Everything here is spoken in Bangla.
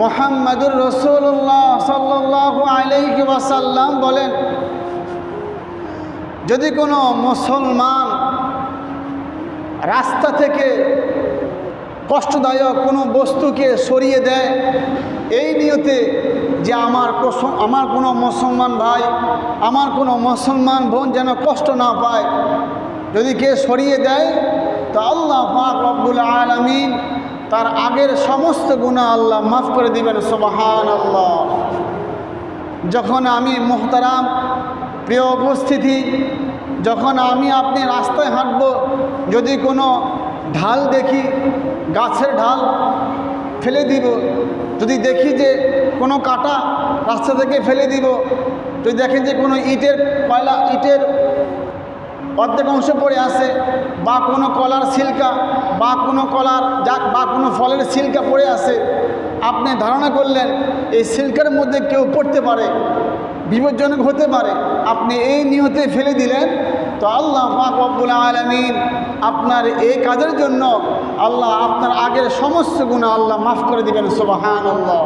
মোহাম্মদুর রসুল্লাহ সাল্লাহ আলাইহি ওয়াসাল্লাম বলেন, যদি কোনো মুসলমান রাস্তা থেকে কষ্টদায়ক কোনো বস্তুকে সরিয়ে দেয়, এই নিয়তে যে আমার আমার কোনো মুসলমান ভাই, আমার কোনো মুসলমান বোন যেন কষ্ট না পায়, যদি কে সরিয়ে দেয়, তো আল্লাহ পাক রব্বুল আলমিন তার আগের সমস্ত গুণা আল্লাহ মাফ করে দিবেন সুবাহান আল্লাহ যখন আমি মোহতারাম, প্রিয় উপস্থিতি, যখন আমি আপনি রাস্তায় হাঁটব, যদি কোনো ঢাল দেখি, গাছের ঢাল ফেলে দিব, যদি দেখি যে কোনো কাটা রাস্তা থেকে ফেলে দিব, যদি দেখেন যে কোনো ইটের কয়লা, ইটের অর্ধেক অংশ পড়ে আসে বা কোনো কলার সিল্কা বা কোনো কলার, যা বা কোনো ফলের সিল্কা পড়ে আসে আপনি ধারণা করলেন এই সিল্কের মধ্যে কেউ পড়তে পারে, বিপজ্জনক হতে পারে, আপনি এই নিয়তে ফেলে দিলেন, তো আল্লাহ পাক রব্বুল আলমিন আপনার এই কাজের জন্য আল্লাহ আপনার আগের সমস্ত গুণা আল্লাহ মাফ করে দিবেন সুবাহান আল্লাহ